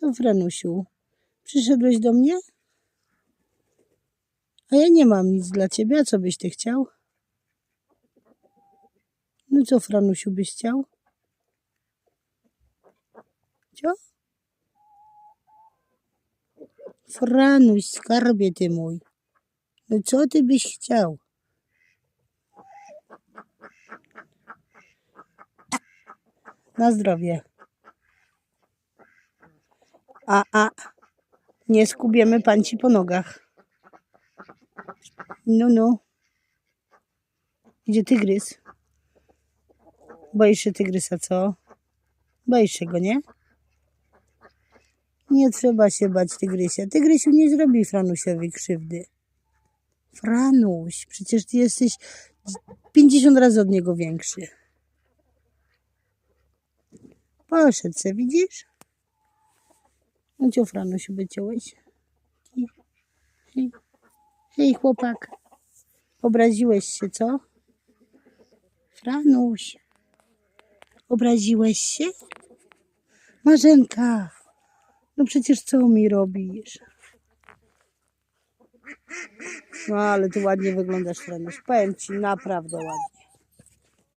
Co, Franusiu? Przyszedłeś do mnie? A ja nie mam nic dla ciebie. A co byś ty chciał? No co, Franusiu, byś chciał? Co? Franuś, skarbie ty mój. No co ty byś chciał? Na zdrowie. A, a, nie skubiemy panci po nogach. No, no. Idzie tygrys. Boisz się tygrysa, co? Boisz się go, nie? Nie trzeba się bać tygrysia. Tygrysiu nie zrobi Franusiowi krzywdy. Franuś, przecież ty jesteś 50 razy od niego większy. Poszedł se, widzisz? No co, Franusiu, wyciąłeś? Hej, hej, chłopak. Obraziłeś się, co? Franuś. Obraziłeś się? Marzenka. No przecież co mi robisz? No ale ty ładnie wyglądasz, Franuś. Powiem ci, naprawdę ładnie.